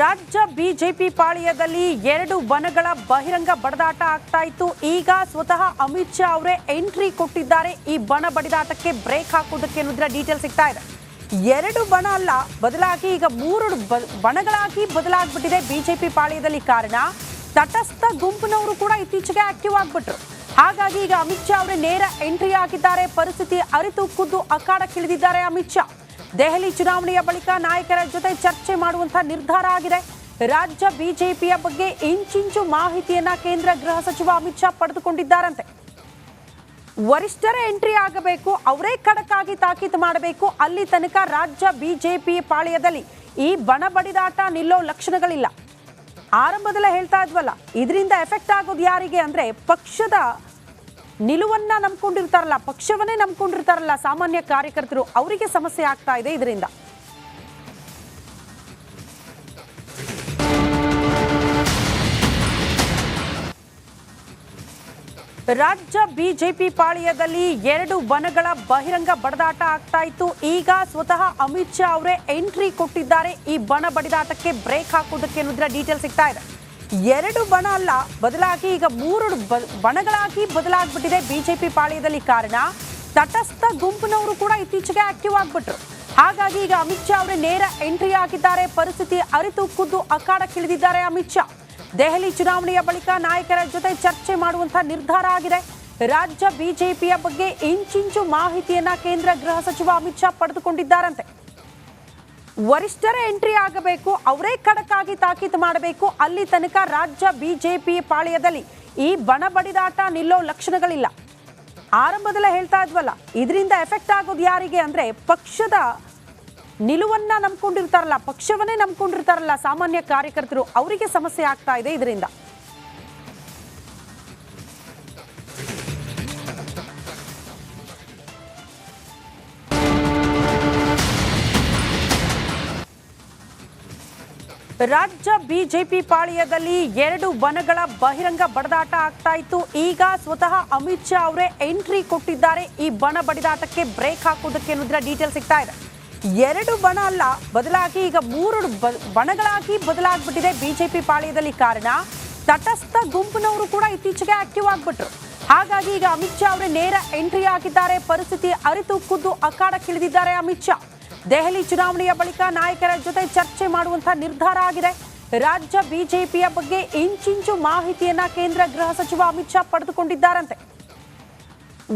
ರಾಜ್ಯ ಬಿಜೆಪಿ ಪಾಳಿಯದಲ್ಲಿ ಎರಡು ವನಗಳ ಬಹಿರಂಗ ಬಡದಾಟ ಆಗ್ತಾ ಇತ್ತು. ಈಗ ಸ್ವತಃ ಅಮಿತ್ ಶಾ ಅವರೇ ಎಂಟ್ರಿ ಕೊಟ್ಟಿದ್ದಾರೆ. ಈ ಬಣ ಬಡಿದಾಟಕ್ಕೆ ಬ್ರೇಕ್ ಹಾಕೋದಕ್ಕೆ ಅನ್ನೋದ್ರ ಡೀಟೇಲ್ ಸಿಗ್ತಾ ಇದೆ. ಎರಡು ಬಣ ಅಲ್ಲ, ಬದಲಾಗಿ ಈಗ ಮೂರು ಬಣಗಳಾಗಿ ಬದಲಾಗ್ಬಿಟ್ಟಿದೆ ಬಿಜೆಪಿ ಪಾಳಿಯದಲ್ಲಿ ಕಾರಣ, ತಟಸ್ಥ ಗುಂಪಿನವರು ಕೂಡ ಇತ್ತೀಚೆಗೆ ಆಕ್ಟಿವ್ ಆಗ್ಬಿಟ್ರು. ಹಾಗಾಗಿ ಈಗ ಅಮಿತ್ ಶಾ ಅವರೇ ನೇರ ಎಂಟ್ರಿ ಆಗಿದ್ದಾರೆ. ಪರಿಸ್ಥಿತಿ ಅರಿತು ಖುದ್ದು ಅಖಾಡಕ್ಕಿಳಿದಿದ್ದಾರೆ ಅಮಿತ್ ಶಾ. ದೆಹಲಿ ಚುನಾವಣೆಯ ಬಳಿಕ ನಾಯಕರ ಜೊತೆ ಚರ್ಚೆ ಮಾಡುವಂತಹ ನಿರ್ಧಾರ ಆಗಿದೆ. ರಾಜ್ಯ ಬಿಜೆಪಿಯ ಬಗ್ಗೆ ಇಂಚಿಂಚು ಮಾಹಿತಿಯನ್ನ ಕೇಂದ್ರ ಗೃಹ ಸಚಿವ ಅಮಿತ್ ಶಾ ಪಡೆದುಕೊಂಡಿದ್ದಾರಂತೆ. ವರಿಷ್ಠರ ಎಂಟ್ರಿ ಆಗಬೇಕು, ಅವರೇ ಖಡಕ್ಕಾಗಿ ತಾಕೀತು ಮಾಡಬೇಕು. ಅಲ್ಲಿ ತನಕ ರಾಜ್ಯ ಬಿಜೆಪಿ ಪಾಳ್ಯದಲ್ಲಿ ಈ ಬಣ ಬಡಿದಾಟ ನಿಲ್ಲೋ ಲಕ್ಷಣಗಳಿಲ್ಲ. ಆರಂಭದಲ್ಲೇ ಹೇಳ್ತಾ ಇದ್ವಲ್ಲ, ಇದರಿಂದ ಎಫೆಕ್ಟ್ ಆಗೋದು ಯಾರಿಗೆ ಅಂದ್ರೆ ಪಕ್ಷದ ನಿಲುವನ್ನ ನಂಬ್ಕೊಂಡಿರ್ತಾರಲ್ಲ, ಪಕ್ಷವನ್ನೇ ನಂಬ್ಕೊಂಡಿರ್ತಾರಲ್ಲ ಸಾಮಾನ್ಯ ಕಾರ್ಯಕರ್ತರು, ಅವರಿಗೆ ಸಮಸ್ಯೆ ಆಗ್ತಾ ಇದೆ ಇದರಿಂದ. ರಾಜ್ಯ ಬಿಜೆಪಿ ಪಾಳ್ಯದಲ್ಲಿ ಎರಡು ಬಣಗಳ ಬಹಿರಂಗ ಬಡದಾಟ ಆಗ್ತಾ ಇತ್ತು. ಈಗ ಸ್ವತಃ ಅಮಿತ್ ಶಾ ಅವರೇ ಎಂಟ್ರಿ ಕೊಟ್ಟಿದ್ದಾರೆ. ಈ ಬಣ ಬಡಿದಾಟಕ್ಕೆ ಬ್ರೇಕ್ ಹಾಕೋದಕ್ಕೆ ಅನ್ನೋದ್ರ ಡೀಟೇಲ್ ಸಿಗ್ತಾ ಇದೆ. ಎರಡು ಬಣ ಅಲ್ಲ, ಬದಲಾಗಿ ಈಗ ಮೂರು ಬಣಗಳಾಗಿ ಬದಲಾಗ್ಬಿಟ್ಟಿದೆ ಬಿಜೆಪಿ ಪಾಳ್ಯದಲ್ಲಿ ಕಾರಣ. ತಟಸ್ಥ ಗುಂಪಿನವರು ಕೂಡ ಇತ್ತೀಚೆಗೆ ಆಕ್ಟಿವ್ ಆಗ್ಬಿಟ್ರು. ಹಾಗಾಗಿ ಈಗ ಅಮಿತ್ ಶಾ ಅವರೇ ನೇರ ಎಂಟ್ರಿ ಆಗಿದ್ದಾರೆ. ಪರಿಸ್ಥಿತಿ ಅರಿತು ಖುದ್ದು ಅಖಾಡಕ್ಕಿಳಿದಿದ್ದಾರೆ ಅಮಿತ್ ಶಾ. ದೆಹಲಿ ಚುನಾವಣೆಯ ಬಳಿಕ ನಾಯಕರ ಜೊತೆ ಚರ್ಚೆ ಮಾಡುವಂತಹ ನಿರ್ಧಾರ ಆಗಿದೆ. ರಾಜ್ಯ ಬಿಜೆಪಿಯ ಬಗ್ಗೆ ಇಂಚಿಂಚು ಮಾಹಿತಿಯನ್ನ ಕೇಂದ್ರ ಗೃಹ ಸಚಿವ ಅಮಿತ್ ಶಾ ಪಡೆದುಕೊಂಡಿದ್ದಾರಂತೆ. ವರಿಷ್ಠರೇ ಎಂಟ್ರಿ ಆಗಬೇಕು, ಅವರೇ ಖಡಕ್ಕಾಗಿ ತಾಕೀತು ಮಾಡಬೇಕು. ಅಲ್ಲಿ ತನಕ ರಾಜ್ಯ ಬಿಜೆಪಿ ಪಾಳ್ಯದಲ್ಲಿ ಈ ಬಣ ಬಡಿದಾಟ ನಿಲ್ಲೋ ಲಕ್ಷಣಗಳಿಲ್ಲ. ಆರಂಭದಲ್ಲೇ ಹೇಳ್ತಾ ಇದ್ವಲ್ಲ, ಇದರಿಂದ ಎಫೆಕ್ಟ್ ಆಗೋದು ಯಾರಿಗೆ ಅಂದರೆ ಪಕ್ಷದ ನಿಲುವನ್ನ ನಂಬ್ಕೊಂಡಿರ್ತಾರಲ್ಲ, ಪಕ್ಷವನ್ನೇ ನಂಬ್ಕೊಂಡಿರ್ತಾರಲ್ಲ ಸಾಮಾನ್ಯ ಕಾರ್ಯಕರ್ತರು, ಅವರಿಗೆ ಸಮಸ್ಯೆ ಆಗ್ತಾ ಇದೆ ಇದರಿಂದ. ರಾಜ್ಯ ಬಿಜೆಪಿ ಪಾಳಿಯದಲ್ಲಿ ಎರಡು ಬಣಗಳ ಬಹಿರಂಗ ಬಡದಾಟ ಆಗ್ತಾ ಇತ್ತು. ಈಗ ಸ್ವತಃ ಅಮಿತ್ ಶಾ ಅವರೇ ಎಂಟ್ರಿ ಕೊಟ್ಟಿದ್ದಾರೆ. ಈ ಬಣ ಬಡಿದಾಟಕ್ಕೆ ಬ್ರೇಕ್ ಹಾಕೋದಕ್ಕೆ ಅನ್ನೋದ್ರ ಡೀಟೇಲ್ ಸಿಗ್ತಾ ಇದೆ. ಎರಡು ಬಣ ಅಲ್ಲ, ಬದಲಾಗಿ ಈಗ ಮೂರು ಬಣಗಳಾಗಿ ಬದಲಾಗ್ಬಿಟ್ಟಿದೆ ಬಿಜೆಪಿ ಪಾಳಿಯದಲ್ಲಿ ಕಾರಣ. ತಟಸ್ಥ ಗುಂಪಿನವರು ಕೂಡ ಇತ್ತೀಚೆಗೆ ಆಕ್ಟಿವ್ ಆಗ್ಬಿಟ್ರು. ಹಾಗಾಗಿ ಈಗ ಅಮಿತ್ ಶಾ ಅವರೇ ನೇರ ಎಂಟ್ರಿ ಆಗಿದ್ದಾರೆ. ಪರಿಸ್ಥಿತಿ ಅರಿತು ಖುದ್ದು ಅಖಾಡಕ್ಕಿಳಿದಿದ್ದಾರೆ ಅಮಿತ್ ಶಾ. ದೆಹಲಿ ಚುನಾವಣೆಯ ಬಳಿಕ ನಾಯಕರ ಜೊತೆ ಚರ್ಚೆ ಮಾಡುವಂತಹ ನಿರ್ಧಾರ ಆಗಿದೆ. ರಾಜ್ಯ ಬಿಜೆಪಿಯ ಬಗ್ಗೆ ಇಂಚಿಂಚು ಮಾಹಿತಿಯನ್ನ ಕೇಂದ್ರ ಗೃಹ ಸಚಿವ ಅಮಿತ್ ಶಾ ಪಡೆದುಕೊಂಡಿದ್ದಾರಂತೆ.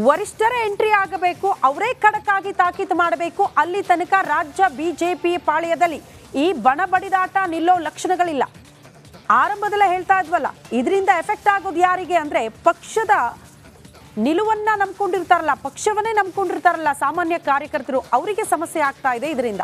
ವರಿಷ್ಠರ ಎಂಟ್ರಿ ಆಗಬೇಕು, ಅವರೇ ಖಡಕ್ಕಾಗಿ ತಾಕೀತು ಮಾಡಬೇಕು. ಅಲ್ಲಿ ತನಕ ರಾಜ್ಯ ಬಿಜೆಪಿ ಪಾಳ್ಯದಲ್ಲಿ ಈ ಬಣ ಬಡಿದಾಟ ನಿಲ್ಲೋ ಲಕ್ಷಣಗಳಿಲ್ಲ. ಆರಂಭದಲ್ಲೇ ಹೇಳ್ತಾ ಇದ್ವಲ್ಲ, ಇದರಿಂದ ಎಫೆಕ್ಟ್ ಆಗೋದು ಯಾರಿಗೆ ಅಂದ್ರೆ ಪಕ್ಷದ ನಿಲುವನ್ನ ನಂಬ್ಕೊಂಡಿರ್ತಾರಲ್ಲ, ಪಕ್ಷವನ್ನೇ ನಂಬ್ಕೊಂಡಿರ್ತಾರಲ್ಲ ಸಾಮಾನ್ಯ ಕಾರ್ಯಕರ್ತರು, ಅವರಿಗೆ ಸಮಸ್ಯೆ ಆಗ್ತಾ ಇದೆ ಇದರಿಂದ.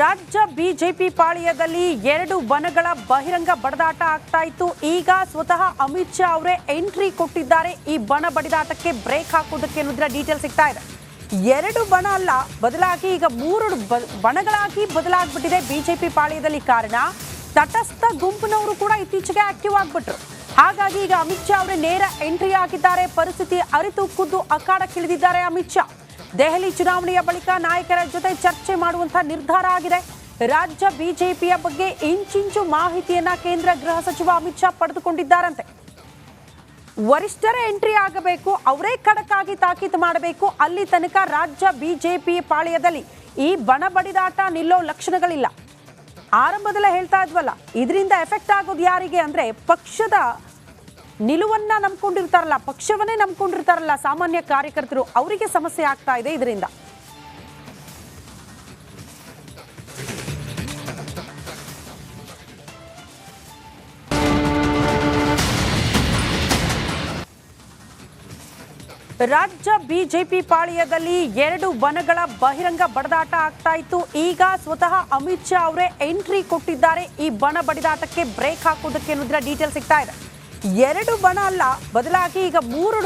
ರಾಜ್ಯ ಬಿಜೆಪಿ ಪಾಳಿಯದಲ್ಲಿ ಎರಡು ಬನಗಳ ಬಹಿರಂಗ ಬಡದಾಟ ಆಗ್ತಾ ಇತ್ತು. ಈಗ ಸ್ವತಃ ಅಮಿತ್ ಶಾ ಅವರೇ ಎಂಟ್ರಿ ಕೊಟ್ಟಿದ್ದಾರೆ. ಈ ಬಣ ಬಡಿದಾಟಕ್ಕೆ ಬ್ರೇಕ್ ಹಾಕೋದಕ್ಕೆ ಅನ್ನೋದ್ರ ಡೀಟೇಲ್ ಸಿಗ್ತಾ ಇದೆ. ಎರಡು ಬಣ ಅಲ್ಲ, ಬದಲಾಗಿ ಈಗ ಮೂರು ಬಣಗಳಾಗಿ ಬದಲಾಗ್ಬಿಟ್ಟಿದೆ ಬಿಜೆಪಿ ಪಾಳ್ಯದಲ್ಲಿ ಕಾರಣ. ತಟಸ್ಥ ಗುಂಪಿನವರು ಕೂಡ ಇತ್ತೀಚೆಗೆ ಆಕ್ಟಿವ್ ಆಗ್ಬಿಟ್ರು. ಹಾಗಾಗಿ ಈಗ ಅಮಿತ್ ಶಾ ಅವರೇ ನೇರ ಎಂಟ್ರಿ ಆಗಿದ್ದಾರೆ. ಪರಿಸ್ಥಿತಿ ಅರಿತು ಖುದ್ದು ಅಖಾಡಕ್ಕಿಳಿದಿದ್ದಾರೆ ಅಮಿತ್ ಶಾ. ದೆಹಲಿ ಚುನಾವಣೆಯ ಬಳಿಕ ನಾಯಕರ ಜೊತೆ ಚರ್ಚೆ ಮಾಡುವಂತಹ ನಿರ್ಧಾರ ಆಗಿದೆ. ರಾಜ್ಯ ಬಿಜೆಪಿಯ ಬಗ್ಗೆ ಇಂಚಿಂಚು ಮಾಹಿತಿಯನ್ನ ಕೇಂದ್ರ ಗೃಹ ಸಚಿವ ಅಮಿತ್ ಶಾ ಪಡೆದುಕೊಂಡಿದ್ದಾರಂತೆ. ವರಿಷ್ಠರೇ ಎಂಟ್ರಿ ಆಗಬೇಕು, ಅವರೇ ಖಡಕ್ಕಾಗಿ ತಾಕೀತು ಮಾಡಬೇಕು. ಅಲ್ಲಿ ತನಕ ರಾಜ್ಯ ಬಿಜೆಪಿ ಪಾಳ್ಯದಲ್ಲಿ ಈ ಬಣ ಬಡಿದಾಟ ನಿಲ್ಲೋ ಲಕ್ಷಣಗಳಿಲ್ಲ. ಆರಂಭದಲ್ಲೇ ಹೇಳ್ತಾ ಇದ್ವಲ್ಲ, ಇದರಿಂದ ಎಫೆಕ್ಟ್ ಆಗೋದು ಯಾರಿಗೆ ಅಂದರೆ ಪಕ್ಷದ ನಿಲುವನ್ನ ನಂಬ್ಕೊಂಡಿರ್ತಾರಲ್ಲ, ಪಕ್ಷವನ್ನೇ ನಂಬ್ಕೊಂಡಿರ್ತಾರಲ್ಲ ಸಾಮಾನ್ಯ ಕಾರ್ಯಕರ್ತರು, ಅವರಿಗೆ ಸಮಸ್ಯೆ ಆಗ್ತಾ ಇದೆ ಇದರಿಂದ. ರಾಜ್ಯ ಬಿಜೆಪಿ ಪಾಳಿಯದಲ್ಲಿ ಎರಡು ವನಗಳ ಬಹಿರಂಗ ಬಡದಾಟ ಆಗ್ತಾ ಇತ್ತು. ಈಗ ಸ್ವತಃ ಅಮಿತ್ ಶಾ ಅವರೇ ಎಂಟ್ರಿ ಕೊಟ್ಟಿದ್ದಾರೆ. ಈ ಬಣ ಬಡಿದಾಟಕ್ಕೆ ಬ್ರೇಕ್ ಹಾಕೋದಕ್ಕೆ ಅನ್ನೋದ್ರ ಡೀಟೇಲ್ ಸಿಗ್ತಾ ಇದೆ. ಎರಡು ಬಣ ಅಲ್ಲ, ಬದಲಾಗಿ ಈಗ ಮೂರು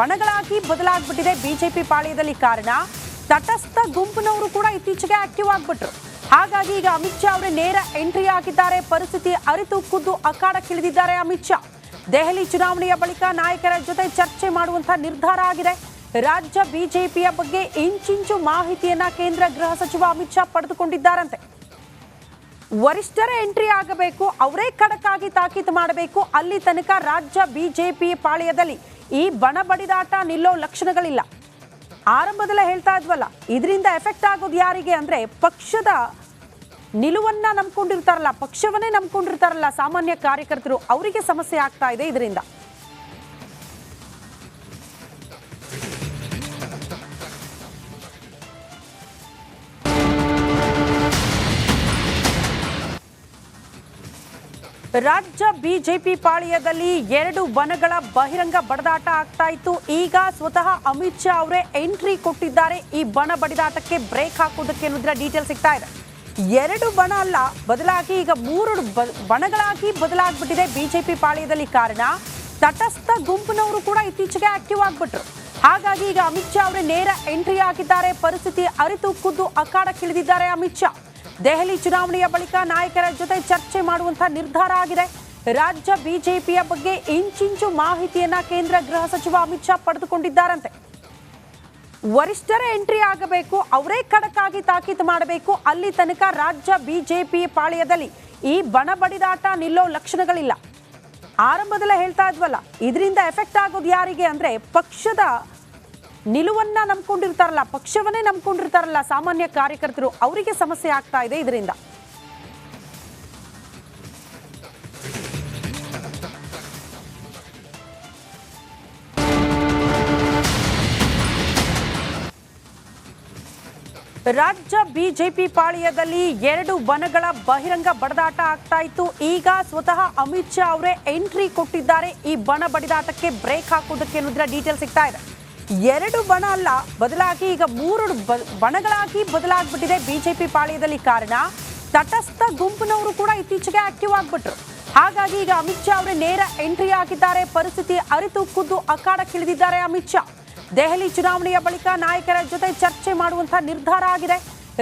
ಬಣಗಳಾಗಿ ಬದಲಾಗ್ಬಿಟ್ಟಿದೆ ಬಿಜೆಪಿ ಪಾಳಿಯದಲ್ಲಿ ಕಾರಣ, ತಟಸ್ಥ ಗುಂಪಿನವರು ಕೂಡ ಇತ್ತೀಚೆಗೆ ಆಕ್ಟಿವ್ ಆಗ್ಬಿಟ್ರು. ಹಾಗಾಗಿ ಈಗ ಅಮಿತ್ ಶಾ ಅವರೇ ನೇರ ಎಂಟ್ರಿ ಆಗಿದ್ದಾರೆ. ಪರಿಸ್ಥಿತಿ ಅರಿತು ಖುದ್ದು ಅಖಾಡಕ್ಕಿಳಿದಿದ್ದಾರೆ ಅಮಿತ್ ಶಾ. ದೆಹಲಿ ಚುನಾವಣೆಯ ಬಳಿಕ ನಾಯಕರ ಜೊತೆ ಚರ್ಚೆ ಮಾಡುವಂತಹ ನಿರ್ಧಾರ ಆಗಿದೆ. ರಾಜ್ಯ ಬಿಜೆಪಿಯ ಬಗ್ಗೆ ಇಂಚಿಂಚು ಮಾಹಿತಿಯನ್ನ ಕೇಂದ್ರ ಗೃಹ ಸಚಿವ ಅಮಿತ್ ಶಾ ಪಡೆದುಕೊಂಡಿದ್ದಾರಂತೆ. ವರಿಷ್ಠರ ಎಂಟ್ರಿ ಆಗಬೇಕು, ಅವರೇ ಖಡಕ್ಕಾಗಿ ತಾಕೀತು ಮಾಡಬೇಕು. ಅಲ್ಲಿ ತನಕ ರಾಜ್ಯ ಬಿಜೆಪಿ ಪಾಳ್ಯದಲ್ಲಿ ಈ ಬಣ ಬಡಿದಾಟ ನಿಲ್ಲೋ ಲಕ್ಷಣಗಳಿಲ್ಲ. ಆರಂಭದಲ್ಲೇ ಹೇಳ್ತಾ ಇದ್ವಲ್ಲ, ಇದರಿಂದ ಎಫೆಕ್ಟ್ ಆಗೋದು ಯಾರಿಗೆ ಅಂದ್ರೆ ಪಕ್ಷದ ನಿಲುವನ್ನ ನಂಬ್ಕೊಂಡಿರ್ತಾರಲ್ಲ, ಪಕ್ಷವನ್ನೇ ನಂಬ್ಕೊಂಡಿರ್ತಾರಲ್ಲ ಸಾಮಾನ್ಯ ಕಾರ್ಯಕರ್ತರು, ಅವರಿಗೆ ಸಮಸ್ಯೆ ಆಗ್ತಾ ಇದೆ ಇದರಿಂದ. ರಾಜ್ಯ ಬಿಜೆಪಿ ಪಾಳ್ಯದಲ್ಲಿ ಎರಡು ಬಣಗಳ ಬಹಿರಂಗ ಬಡದಾಟ ಆಗ್ತಾ ಇತ್ತು. ಈಗ ಸ್ವತಃ ಅಮಿತ್ ಶಾ ಅವರೇ ಎಂಟ್ರಿ ಕೊಟ್ಟಿದ್ದಾರೆ. ಈ ಬಣ ಬಡಿದಾಟಕ್ಕೆ ಬ್ರೇಕ್ ಹಾಕೋದಕ್ಕೆ ಅನ್ನೋದ್ರ ಡೀಟೇಲ್ ಸಿಗ್ತಾ ಇದೆ. ಎರಡು ಬಣ ಅಲ್ಲ, ಬದಲಾಗಿ ಈಗ ಮೂರು ಬಣಗಳಾಗಿ ಬದಲಾಗ್ಬಿಟ್ಟಿದೆ ಬಿಜೆಪಿ ಪಾಳ್ಯದಲ್ಲಿ ಕಾರಣ. ತಟಸ್ಥ ಗುಂಪಿನವರು ಕೂಡ ಇತ್ತೀಚೆಗೆ ಆಕ್ಟಿವ್ ಆಗ್ಬಿಟ್ರು. ಹಾಗಾಗಿ ಈಗ ಅಮಿತ್ ಶಾ ಅವರೇ ನೇರ ಎಂಟ್ರಿ ಆಗಿದ್ದಾರೆ. ಪರಿಸ್ಥಿತಿ ಅರಿತು ಖುದ್ದು ಅಖಾಡಕ್ಕಿಳಿದಿದ್ದಾರೆ ಅಮಿತ್ ಶಾ. ದೆಹಲಿ ಚುನಾವಣೆಯ ಬಳಿಕ ನಾಯಕರ ಜೊತೆ ಚರ್ಚೆ ಮಾಡುವಂತಹ ನಿರ್ಧಾರ ಆಗಿದೆ. ರಾಜ್ಯ ಬಿಜೆಪಿಯ ಬಗ್ಗೆ ಇಂಚಿಂಚು ಮಾಹಿತಿಯನ್ನ ಕೇಂದ್ರ ಗೃಹ ಸಚಿವ ಅಮಿತ್ ಶಾ ಪಡೆದುಕೊಂಡಿದ್ದಾರಂತೆ. ವರಿಷ್ಠರೇ ಎಂಟ್ರಿ ಆಗಬೇಕು, ಅವರೇ ಖಡಕ್ಕಾಗಿ ತಾಕೀತು ಮಾಡಬೇಕು. ಅಲ್ಲಿ ತನಕ ರಾಜ್ಯ ಬಿಜೆಪಿ ಪಾಳ್ಯದಲ್ಲಿ ಈ ಬಣ ಬಡಿದಾಟ ನಿಲ್ಲೋ ಲಕ್ಷಣಗಳಿಲ್ಲ. ಆರಂಭದಲ್ಲೇ ಹೇಳ್ತಾ ಇದ್ವಲ್ಲ, ಇದರಿಂದ ಎಫೆಕ್ಟ್ ಆಗೋದು ಯಾರಿಗೆ ಅಂದರೆ ಪಕ್ಷದ ನಿಲುವನ್ನ ನಂಬ್ಕೊಂಡಿರ್ತಾರಲ್ಲ, ಪಕ್ಷವನ್ನೇ ನಂಬ್ಕೊಂಡಿರ್ತಾರಲ್ಲ ಸಾಮಾನ್ಯ ಕಾರ್ಯಕರ್ತರು, ಅವರಿಗೆ ಸಮಸ್ಯೆ ಆಗ್ತಾ ಇದೆ ಇದರಿಂದ. ರಾಜ್ಯ ಬಿಜೆಪಿ ಪಾಳ್ಯದಲ್ಲಿ ಎರಡು ಬನಗಳ ಬಹಿರಂಗ ಬಡದಾಟ ಆಗ್ತಾ ಇತ್ತು. ಈಗ ಸ್ವತಃ ಅಮಿತ್ ಶಾ ಅವರೇ ಎಂಟ್ರಿ ಕೊಟ್ಟಿದ್ದಾರೆ. ಈ ಬಣ ಬಡಿದಾಟಕ್ಕೆ ಬ್ರೇಕ್ ಹಾಕೋದಕ್ಕೆ ಅನ್ನೋದ್ರ ಡೀಟೇಲ್ ಸಿಗ್ತಾ ಇದೆ. ಎರಡು ಬಣ ಅಲ್ಲ, ಬದಲಾಗಿ ಈಗ ಮೂರು ಬಣಗಳಾಗಿ ಬದಲಾಗ್ಬಿಟ್ಟಿದೆ ಬಿಜೆಪಿ ಪಾಳಿಯದಲ್ಲಿ ಕಾರಣ, ತಟಸ್ಥ ಗುಂಪಿನವರು ಕೂಡ ಇತ್ತೀಚೆಗೆ ಆಕ್ಟಿವ್ ಆಗ್ಬಿಟ್ರು. ಹಾಗಾಗಿ ಈಗ ಅಮಿತ್ ಶಾ ಅವರೇ ನೇರ ಎಂಟ್ರಿ ಆಗಿದ್ದಾರೆ. ಪರಿಸ್ಥಿತಿ ಅರಿತು ಖುದ್ದು ಅಖಾಡಕ್ಕಿಳಿದಿದ್ದಾರೆ ಅಮಿತ್ ಶಾ. ದೆಹಲಿ ಚುನಾವಣೆಯ ಬಳಿಕ ನಾಯಕರ ಜೊತೆ ಚರ್ಚೆ ಮಾಡುವಂತಹ ನಿರ್ಧಾರ ಆಗಿದೆ.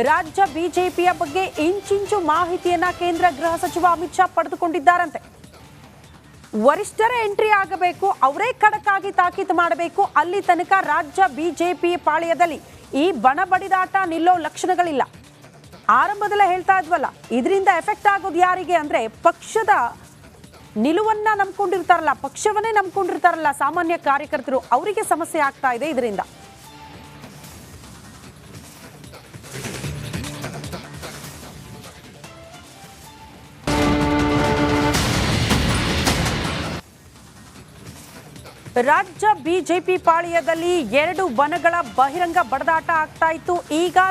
ರಾಜ್ಯ ಬಿಜೆಪಿಯ ಬಗ್ಗೆ ಇಂಚಿಂಚು ಮಾಹಿತಿಯನ್ನ ಕೇಂದ್ರ ಗೃಹ ಸಚಿವ ಅಮಿತ್ ಶಾ ಪಡೆದುಕೊಂಡಿದ್ದಾರಂತೆ. ವರಿಷ್ಠರೇ ಎಂಟ್ರಿ ಆಗಬೇಕು, ಅವರೇ ಖಡಕ್ಕಾಗಿ ತಾಕೀತು ಮಾಡಬೇಕು. ಅಲ್ಲಿ ತನಕ ರಾಜ್ಯ ಬಿಜೆಪಿ ಪಾಳ್ಯದಲ್ಲಿ ಈ ಬಣ ಬಡಿದಾಟ ನಿಲ್ಲೋ ಲಕ್ಷಣಗಳಿಲ್ಲ. ಆರಂಭದಲ್ಲೇ ಹೇಳ್ತಾ ಇದ್ವಲ್ಲ, ಇದರಿಂದ ಎಫೆಕ್ಟ್ ಆಗೋದು ಯಾರಿಗೆ ಅಂದ್ರೆ ಪಕ್ಷದ ನಿಲುವನ್ನ ನಂಬ್ಕೊಂಡಿರ್ತಾರಲ್ಲ, ಪಕ್ಷವನ್ನೇ ನಂಬ್ಕೊಂಡಿರ್ತಾರಲ್ಲ ಸಾಮಾನ್ಯ ಕಾರ್ಯಕರ್ತರು, ಅವರಿಗೆ ಸಮಸ್ಯೆ ಆಗ್ತಾ ಇದೆ ಇದರಿಂದ. ರಾಜ್ಯ ಬಿಜೆಪಿ ಪಾಳಿಯದಲ್ಲಿ ಎರಡು ಬನಗಳ ಬಹಿರಂಗ ಬಡದಾಟ ಆಗ್ತಾ ಇತ್ತು. ಈಗ